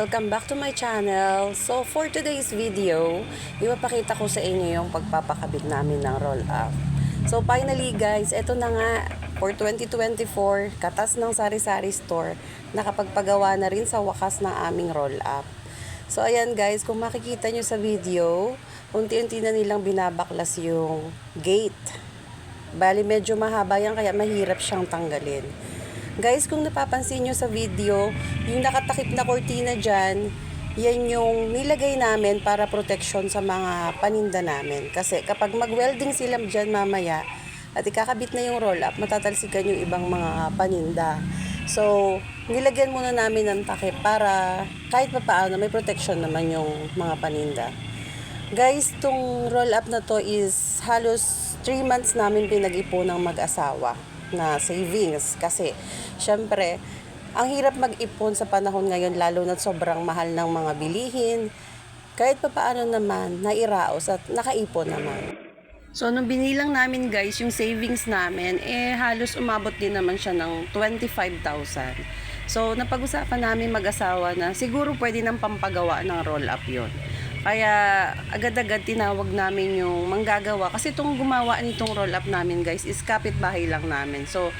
Welcome back to my channel. So for today's video, ipapakita ko sa inyo yung pagpapakabit namin ng roll up. So finally guys, ito na nga for 2024, katas ng sari-sari store, nakapagpagawa na rin sa wakas ng aming roll up. So ayan guys, kung makikita nyo sa video, unti-unti na nilang binabaklas yung gate. Bali medyo mahaba yan kaya mahirap siyang tanggalin. Guys, kung napapansin nyo sa video, yung nakatakip na kortina dyan, yan yung nilagay namin para protection sa mga paninda namin. Kasi kapag mag-welding sila dyan mamaya, at ikakabit na yung roll-up, matatalsikan yung ibang mga paninda. So, nilagyan muna namin ng takip para kahit pa paano may protection naman yung mga paninda. Guys, tong roll-up na to is halos 3 months namin pinag-ipon ng mag-asawa na savings kasi syempre ang hirap mag-ipon sa panahon ngayon lalo na sobrang mahal ng mga bilihin kahit pa paano naman nairaos at nakaipon naman So, nung binilang namin guys, yung savings namin, eh halos umabot din naman siya ng 25,000. So, napag-usapan namin mag-asawa na siguro pwede nang pampagawa ng roll-up yon. Kaya agad-agad tinawag namin yung manggagawa. Kasi itong gumawa nitong roll-up namin guys is kapitbahay lang namin. So,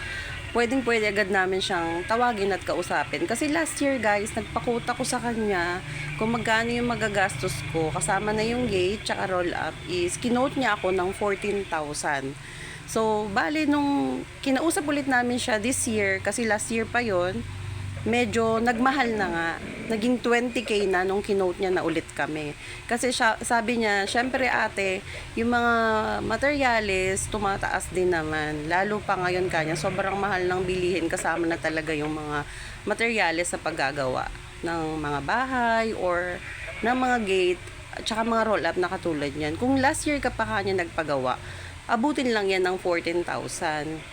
pwedeng pwede agad namin siyang tawagin at kausapin. Kasi last year guys, nagpakuta ko sa kanya kung magkano yung magagastos ko. Kasama na yung gate tsaka roll-up is kinote niya ako ng 14,000. So, bali nung kinausap ulit namin siya this year, kasi last year pa yon medyo nagmahal na nga. Naging 20k na nung kinote niya na ulit kami. Kasi siya, sabi niya, syempre ate, yung mga materyales tumataas din naman. Lalo pa ngayon kanya, sobrang mahal ng bilihin kasama na talaga yung mga materyales sa paggagawa ng mga bahay or ng mga gate at saka mga roll-up na katulad niyan. Kung last year ka pa kanya nagpagawa, abutin lang yan ng 14,000.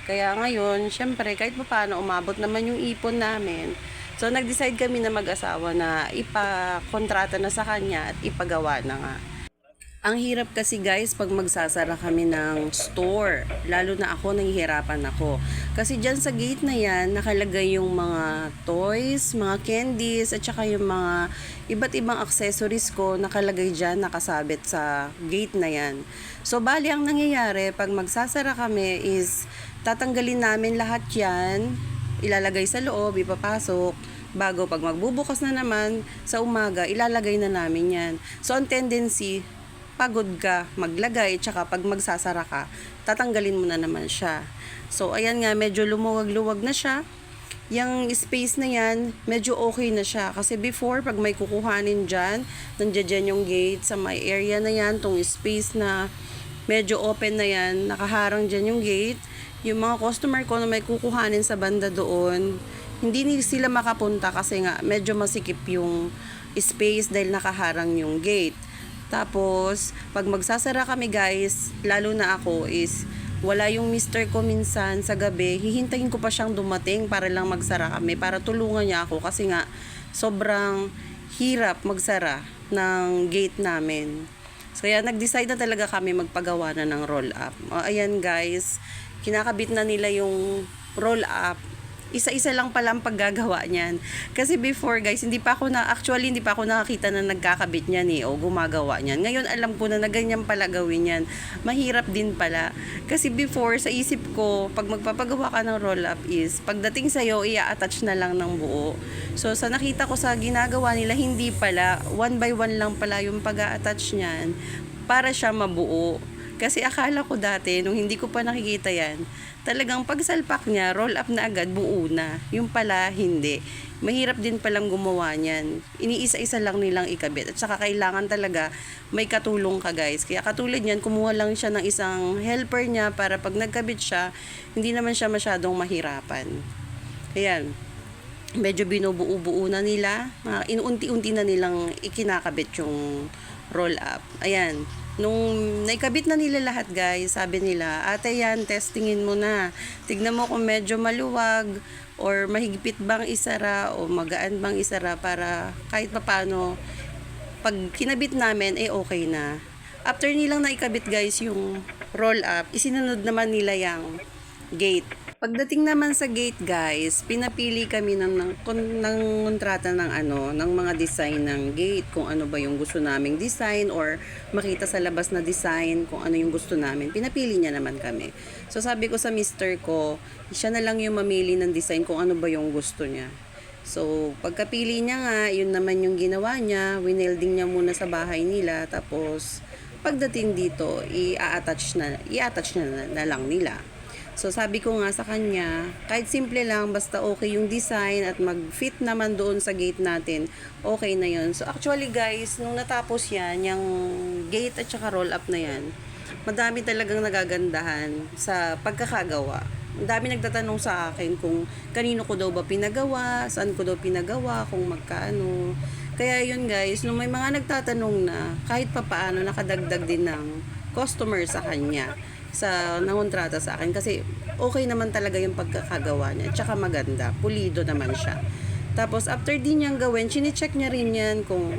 Kaya ngayon, syempre, kahit pa paano umabot naman yung ipon namin. So, nag-decide kami na mag-asawa na ipakontrata na sa kanya at ipagawa na nga. Ang hirap kasi guys pag magsasara kami ng store. Lalo na ako, nahihirapan ako. Kasi dyan sa gate na yan, nakalagay yung mga toys, mga candies, at saka yung mga iba't ibang accessories ko nakalagay dyan, nakasabit sa gate na yan. So, bali ang nangyayari, pag magsasara kami is tatanggalin namin lahat yan, ilalagay sa loob, ipapasok, bago pag magbubukas na naman sa umaga, ilalagay na namin yan. So, ang tendency, pagod ka maglagay, tsaka pag magsasara ka, tatanggalin mo na naman siya. So, ayan nga, medyo lumuwag-luwag na siya. Yung space na yan, medyo okay na siya. Kasi before, pag may kukuhanin dyan, nandiyan dyan yung gate sa may area na yan, tong space na medyo open na yan, nakaharang dyan yung gate. Yung mga customer ko na may kukuhanin sa banda doon, hindi ni sila makapunta kasi nga medyo masikip yung space dahil nakaharang yung gate. Tapos, pag magsasara kami guys, lalo na ako is wala yung mister ko minsan sa gabi, hihintayin ko pa siyang dumating para lang magsara kami, para tulungan niya ako kasi nga sobrang hirap magsara ng gate namin. So, kaya nag-decide na talaga kami magpagawa na ng roll-up. O, ayan guys, kinakabit na nila yung roll-up isa-isa lang pala ang paggagawa niyan. Kasi before guys, hindi pa ako na, actually hindi pa ako nakakita na nagkakabit niyan eh, o gumagawa niyan. Ngayon alam ko na na ganyan pala gawin yan. Mahirap din pala. Kasi before, sa isip ko, pag magpapagawa ka ng roll-up is, pagdating sa'yo, i-attach na lang ng buo. So, sa nakita ko sa ginagawa nila, hindi pala, one by one lang pala yung pag-attach niyan para siya mabuo. Kasi akala ko dati, nung hindi ko pa nakikita yan, talagang pagsalpak niya, roll up na agad, buo na. Yung pala, hindi. Mahirap din palang gumawa niyan. Iniisa-isa lang nilang ikabit. At saka kailangan talaga may katulong ka guys. Kaya katulad niyan, kumuha lang siya ng isang helper niya para pag nagkabit siya, hindi naman siya masyadong mahirapan. Ayan medyo binubuo-buo na nila. Uh, inuunti-unti na nilang ikinakabit yung roll up. Ayan. Nung naikabit na nila lahat guys, sabi nila, ate yan, testingin mo na. Tignan mo kung medyo maluwag or mahigpit bang isara o magaan bang isara para kahit papano pag kinabit namin, eh okay na. After nilang naikabit guys yung roll up, isinunod naman nila yung gate. Pagdating naman sa gate guys, pinapili kami ng, ng, ng kontrata ng ano, ng mga design ng gate, kung ano ba yung gusto naming design or makita sa labas na design kung ano yung gusto namin. Pinapili niya naman kami. So sabi ko sa mister ko, siya na lang yung mamili ng design kung ano ba yung gusto niya. So, pagkapili niya nga, yun naman yung ginawa niya. Winelding niya muna sa bahay nila. Tapos, pagdating dito, i-attach na, i-attach na, na lang nila. So, sabi ko nga sa kanya, kahit simple lang, basta okay yung design at mag-fit naman doon sa gate natin, okay na yun. So, actually guys, nung natapos yan, yung gate at saka roll up na yan, madami talagang nagagandahan sa pagkakagawa. Ang dami nagtatanong sa akin kung kanino ko daw ba pinagawa, saan ko daw pinagawa, kung magkano. Kaya yun guys, nung may mga nagtatanong na, kahit papaano nakadagdag din ng customer sa kanya sa nangontrata sa akin kasi okay naman talaga yung pagkakagawa niya tsaka maganda, pulido naman siya tapos after din niyang gawin, chine-check niya rin yan kung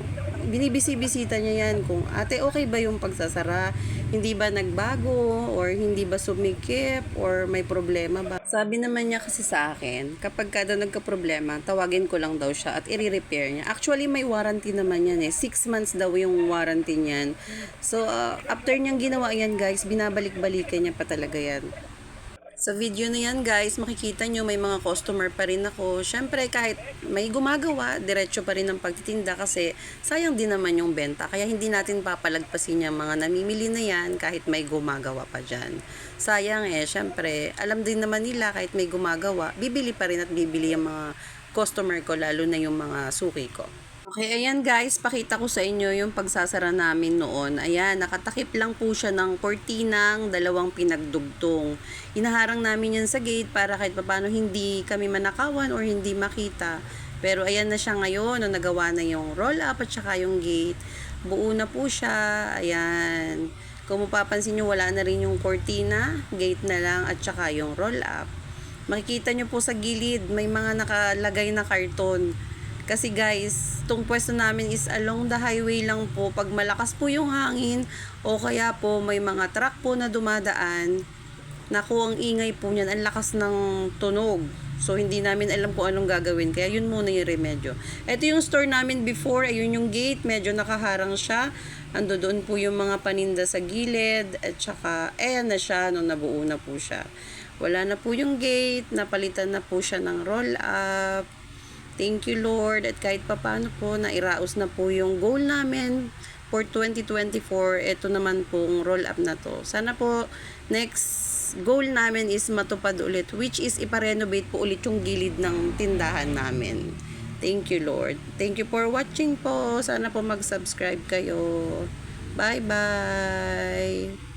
binibisi-bisita niya yan kung ate okay ba yung pagsasara? Hindi ba nagbago? Or hindi ba sumikip? Or may problema ba? Sabi naman niya kasi sa akin kapag kada nagka-problema tawagin ko lang daw siya at i-repair niya. Actually may warranty naman yan eh. 6 months daw yung warranty niyan. So uh, after niyang ginawa yan guys binabalik-balikan niya pa talaga yan sa video na yan guys, makikita nyo may mga customer pa rin ako. Syempre kahit may gumagawa, diretso pa rin ang pagtitinda kasi sayang din naman yung benta. Kaya hindi natin papalagpasin yung mga namimili na yan kahit may gumagawa pa dyan. Sayang eh, syempre alam din naman nila kahit may gumagawa, bibili pa rin at bibili yung mga customer ko lalo na yung mga suki ko. Okay, ayan guys, pakita ko sa inyo yung pagsasara namin noon. Ayan, nakatakip lang po siya ng kortinang dalawang pinagdugtong. Inaharang namin yan sa gate para kahit paano hindi kami manakawan or hindi makita. Pero ayan na siya ngayon, no, nagawa na yung roll up at saka yung gate. Buo na po siya, ayan. Kung mapapansin nyo, wala na rin yung kortina, gate na lang at saka yung roll up. Makikita nyo po sa gilid, may mga nakalagay na karton. Kasi guys, tong pwesto namin is along the highway lang po. Pag malakas po yung hangin o kaya po may mga truck po na dumadaan, naku, ang ingay po niyan, ang lakas ng tunog. So, hindi namin alam kung anong gagawin. Kaya, yun muna yung remedyo. Ito yung store namin before. Ayun yung gate. Medyo nakaharang siya. Ando doon po yung mga paninda sa gilid. At saka, ayan na siya. Nung nabuo na po siya. Wala na po yung gate. Napalitan na po siya ng roll up. Thank you Lord at kahit papano po nairaos na po yung goal namin for 2024. Ito naman pong roll up na to. Sana po next goal namin is matupad ulit which is iparenovate po ulit yung gilid ng tindahan namin. Thank you Lord. Thank you for watching po. Sana po mag-subscribe kayo. Bye bye.